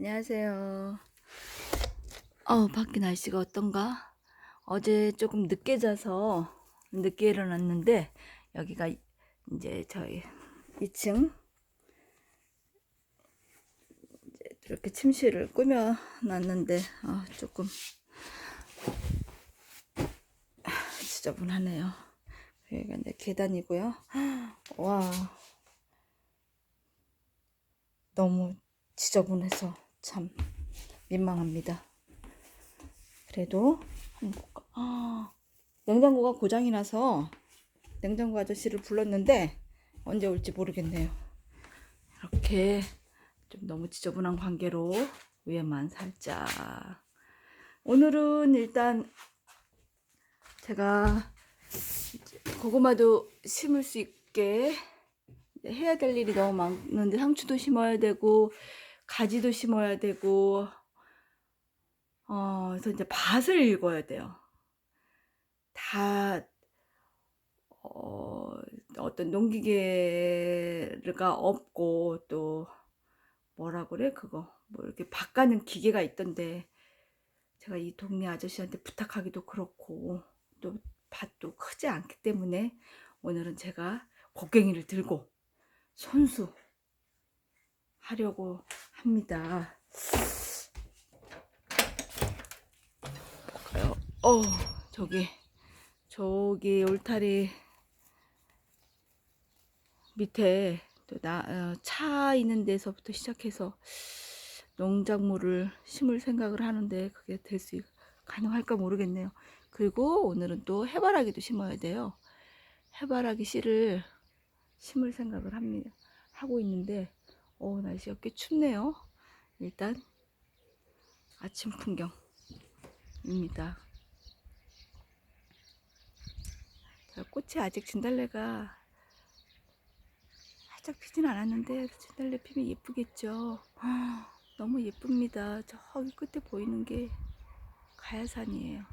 안녕하세요. 어, 밖에 날씨가 어떤가? 어제 조금 늦게 자서 늦게 일어났는데 여기가 이제 저희 2층 이제 이렇게 침실을 꾸며 놨는데 어, 조금 지저분하네요. 여기가 이제 계단이고요. 와. 너무 지저분해서 참 민망합니다. 그래도 한번 볼까? 아, 냉장고가 고장이 나서 냉장고 아저씨를 불렀는데 언제 올지 모르겠네요. 이렇게 좀 너무 지저분한 관계로 위에만 살짝. 오늘은 일단 제가 고구마도 심을 수 있게 해야 될 일이 너무 많은데 상추도 심어야 되고 가지도 심어야 되고 어 그래서 이제 밭을 읽어야 돼요. 다 어, 어떤 농기계가 없고 또 뭐라 그래 그거 뭐 이렇게 밭 가는 기계가 있던데 제가 이 동네 아저씨한테 부탁하기도 그렇고 또 밭도 크지 않기 때문에 오늘은 제가 곡괭이를 들고 손수 하려고 합니다. 볼까요? 어, 저기 저기 울타리 밑에 또나차 있는 데서부터 시작해서 농작물을 심을 생각을 하는데 그게 될 수 가능할까 모르겠네요. 그리고 오늘은 또 해바라기도 심어야 돼요. 해바라기 씨를 심을 생각을 합니다. 하고 있는데, 어, 날씨가 꽤 춥네요. 일단, 아침 풍경입니다. 자, 꽃이 아직 진달래가 살짝 피진 않았는데, 진달래 피면 예쁘겠죠. 너무 예쁩니다. 저기 끝에 보이는 게 가야산이에요.